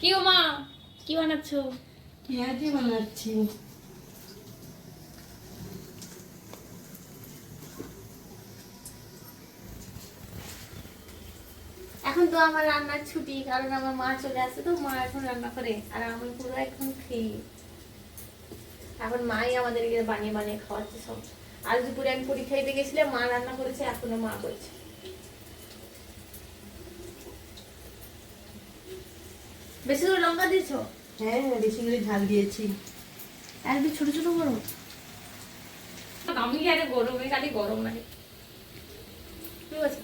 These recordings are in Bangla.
কি মা? কি বানাচ্ছ? পেঁয়াজি বানাচ্ছি। এখন তো আমার রান্নার ছুটি কারণ আমার মা চলে আসে তো মা এখন রান্না করে আর আমি পুরো এখন ফ্রি এখন মাই আমাদেরকে বানিয়ে বানিয়ে খাওয়াচ্ছে সব। আজ দুপুরে আমি পরীক্ষা দিতে গেছিলাম মা রান্না করেছে এখনও মা করছে। বেশি করে লঙ্কা দিয়েছ? হ্যাঁ বেশি করে ঝাল দিয়েছি। একদম ছোট ছোট করো। আমি আরে গরমে খালি গরম লাগে। ঠিক আছে।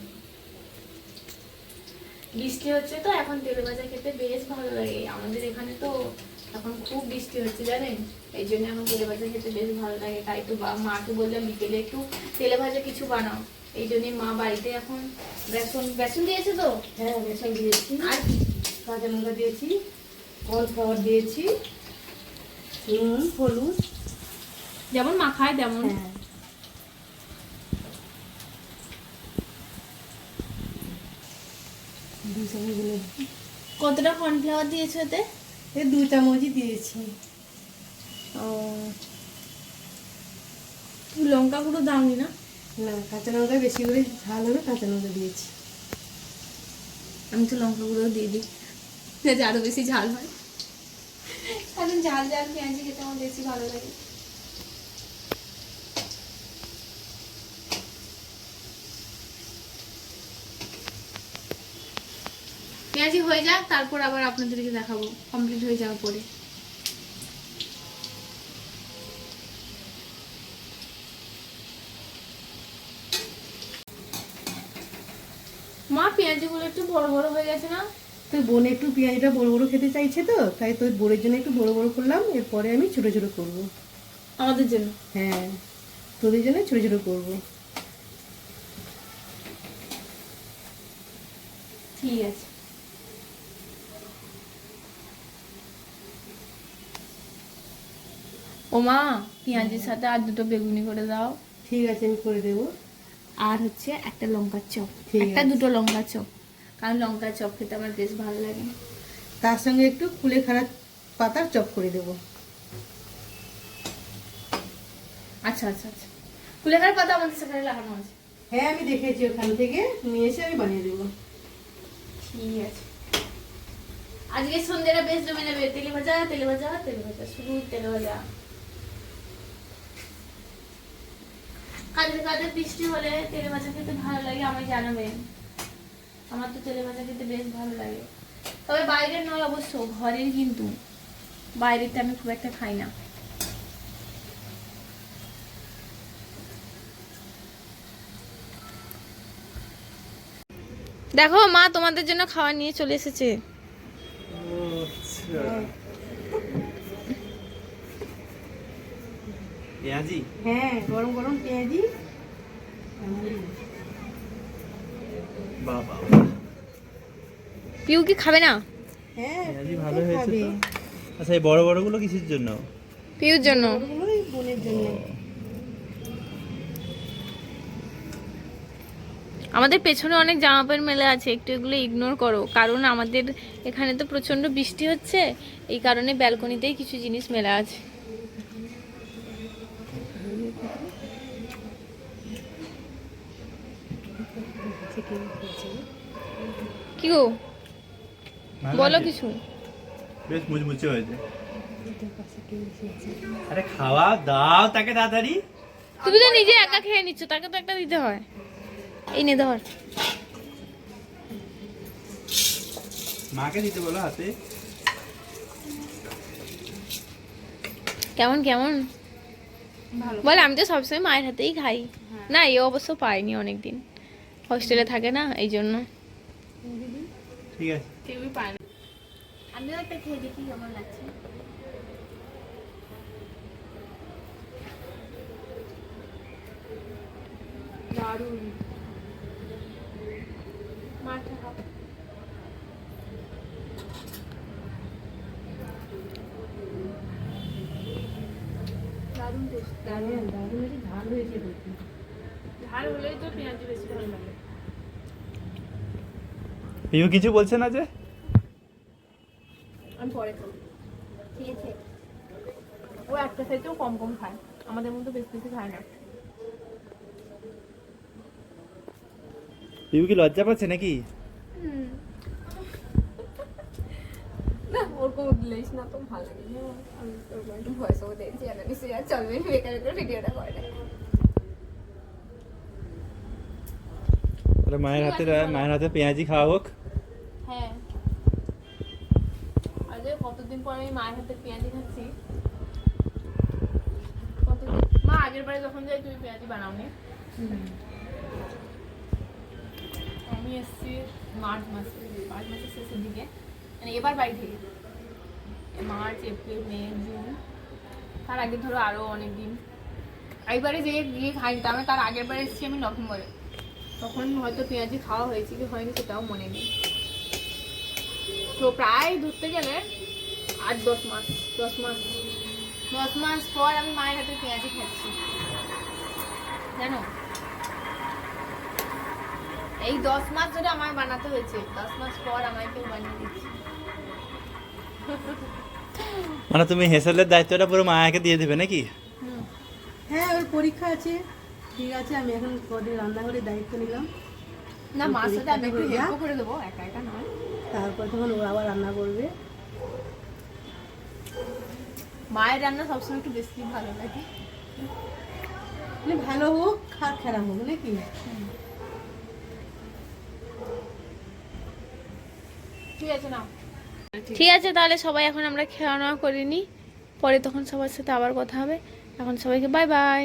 বৃষ্টি হচ্ছে তো এখন তেল ভাজা খেতে বেশ ভালো লাগে। আমাদের এখানে তো এখন খুব বৃষ্টি হচ্ছে জানেন? এই জন্য এখন তেলে ভাজা খেতে বেশ ভালো লাগে। তাই তো বা- মাকে বললাম বিকেলে একটু তেলে ভাজা কিছু বানাও। এই জন্যই মা বাড়িতে এখন বেসন বেসন দিয়েছে তো? হ্যাঁ বেসন দিয়েছি। আর কি? কাঁচা লঙ্কা দিয়েছি কর্নফ্লাওয়ার দিয়েছি নুন হলুদ। যেমন মাখায় তেমন। হ্যাঁ। কতটা কর্নফ্লাওয়ার দিয়েছ এতে? এই দু চামচই দিয়েছি। ও। লঙ্কা গুঁড়ো দাওনি না? না কাঁচা লঙ্কা বেশি করে ঝাল হবে কাঁচা লঙ্কা দিয়েছি। আমি তো লঙ্কা গুঁড়ো দিয়ে দিই। যাতে আরও বেশি ঝাল হয়। কারণ ঝাল ঝাল পেঁয়াজি খেতে আমার বেশি ভালো লাগে। পেঁয়াজি হয়ে যাক তারপর আবার আপনাদেরকে দেখাবো। কমপ্লিট হয়ে যাওয়ার পরে। মা পেঁয়াজিগুলো একটু বড় বড় হয়ে গেছে না? তো বোন একটু পেঁয়াজটা বড় বড় খেতে চাইছে তো তাই তোর বোনের জন্য একটু বড় বড় করলাম এরপরে আমি ছোট ছোট করব। আমাদের জন্য? হ্যাঁ তোদের জন্য ছোট ছোট করব। ঠিক আছে। ও মা পেঁয়াজের সাথে আর দুটো বেগুনি করে দাও। ঠিক আছে আমি করে দেবো। আর হচ্ছে একটা লঙ্কার চপ। একটা দুটো লঙ্কার চপ। কারণ লঙ্কার চপ খেতে আমার বেশ ভালো লাগে। তার সঙ্গে একটু কুলে খাড়া পাতার চপ করে দেবো। আচ্ছা আচ্ছা আচ্ছা। কুলেখার পাতা আমাদের সেখানে লাগানো আছে। হ্যাঁ আমি দেখেছি ওখান থেকে। নিয়ে এসে আমি বানিয়ে দেবো। ঠিক আছে। আজকে সন্ধ্যেটা বেশ জমে যাবে। তেলে ভাজা তেলে ভাজা তেলে ভাজা। শুধু তেলে ভাজা। কাদের কাদের বৃষ্টি হলে তেলে ভাজা খেতে ভালো লাগে আমায় জানাবেন। আমার তো তেলে ভাজা খেতে বেশ ভালো লাগে। তবে বাইরের নয় অবশ্য ঘরের কিন্তু। বাইরেতে আমি খুব একটা খাই না। দেখো মা তোমাদের জন্য খাবার নিয়ে চলে এসেছে। পেঁয়াজি? হ্যাঁ গরম গরম পেঁয়াজি। বাবা। পিউ কি খাবে না? হ্যাঁ ভালো হয়েছে আচ্ছা এই বড় বড়গুলো কিসের জন্য? পিউর জন্য। বোনের জন্য। আমাদের পেছনে অনেক জামা প্যান্ট মেলে আছে একটু এগুলো ইগনোর করো। কারণ আমাদের এখানে তো প্রচণ্ড বৃষ্টি হচ্ছে এই কারণে ব্যালকনিতেই কিছু জিনিস মেলা আছে। কি গো? বলো কিছু। বেশ মুচমুচে হয়েছে। আরে খাওয়া দাও তাকে তাড়াতাড়ি। তুমি তো নিজে একা খেয়ে নিচ্ছ তাকে তো একটা দিতে হয়। এই নে ধর। মাকে দিতে বলো হাতে। কেমন কেমন? বল আমি তো সবসময় মায়ের হাতেই খাই। না এ অবশ্য পাইনি অনেকদিন। হস্টেলে থাকে না এই জন্য। ঠিক আছে। কেউই পায় না। আমিও একটা খেয়ে দেখি কেমন লাগছে। দারুণ মাঠে খাব দারুণ টেস্ট। দারুণ। দারুণ হয়েছে ঝাল হয়েছে দেখি ঝাল হলেই তো পেঁয়াজ বেশি ভালো লাগে। পিউ কিছু বলছে না যে? আমি পরে খাব। ঠিক আছে। ও একটা সাইজেও কম কম খায়। আমাদের মতো বেশি বেশি খায় না। পিউ কি লজ্জা পাচ্ছে নাকি? না ওরকম দিলেস না তো ভালো লাগে না। আমি ওরকম একটু ভয়েস ওভার দিয়েছি আর নিশ্চয়ই আর চলবে বেকার করে ভিডিওটা করে মায়ের হাতে মায়ের হাতে পেঁয়াজি খাওয়া হোক হ্যাঁ আজ কতদিন পরে আমি মায়ের হাতে পেঁয়াজি খাচ্ছি। মা, আগের বারে যখন তুমি পেঁয়াজি আমি এসেছি মার্চ মাসে, মার্চ মাসের শেষের দিকে। মানে এবার থেকে। March, April, May, June. তার আগে ধরো আরও অনেক দিন। যে গিয়ে খাইনি, তার মানে তার আগের বারে এসেছি আমি নভেম্বরে। তখন হয়তো পেঁয়াজি খাওয়া হয়েছে কি হয়নি সেটাও মনে নেই। তো প্রায় ধরতে গেলে আট দশ মাস দশ মাস। দশ মাস পর আমি মায়ের হাতে পেঁয়াজি খাচ্ছি। জানো? এই দশ মাস ধরে আমায় বানাতে হয়েছে। দশ মাস পর আমায় কেউ বানিয়ে দিচ্ছে। মানে তুমি হেসেলের দায়িত্বটা পুরো মায়াকে দিয়ে দেবে নাকি? হ্যাঁ ওর পরীক্ষা আছে। ঠিক আছে আমি এখন ওদের রান্নাঘরের দায়িত্ব নিলাম। না মার সাথে আমি একটু হেল্প করে দেবো একা একা নয়। তারপর তখন ও আবার রান্না করবে। মায়ের রান্না সবসময় একটু বেশি ভালো লাগে। মানে ভালো হোক খারাপ খারাপ হোক, নাকি? ঠিক আছে না ঠিক আছে, তাহলে সবাই এখন আমরা খাওয়া দাওয়া করিনি পরে তখন সবার সাথে আবার কথা হবে। এখন সবাইকে বাই বাই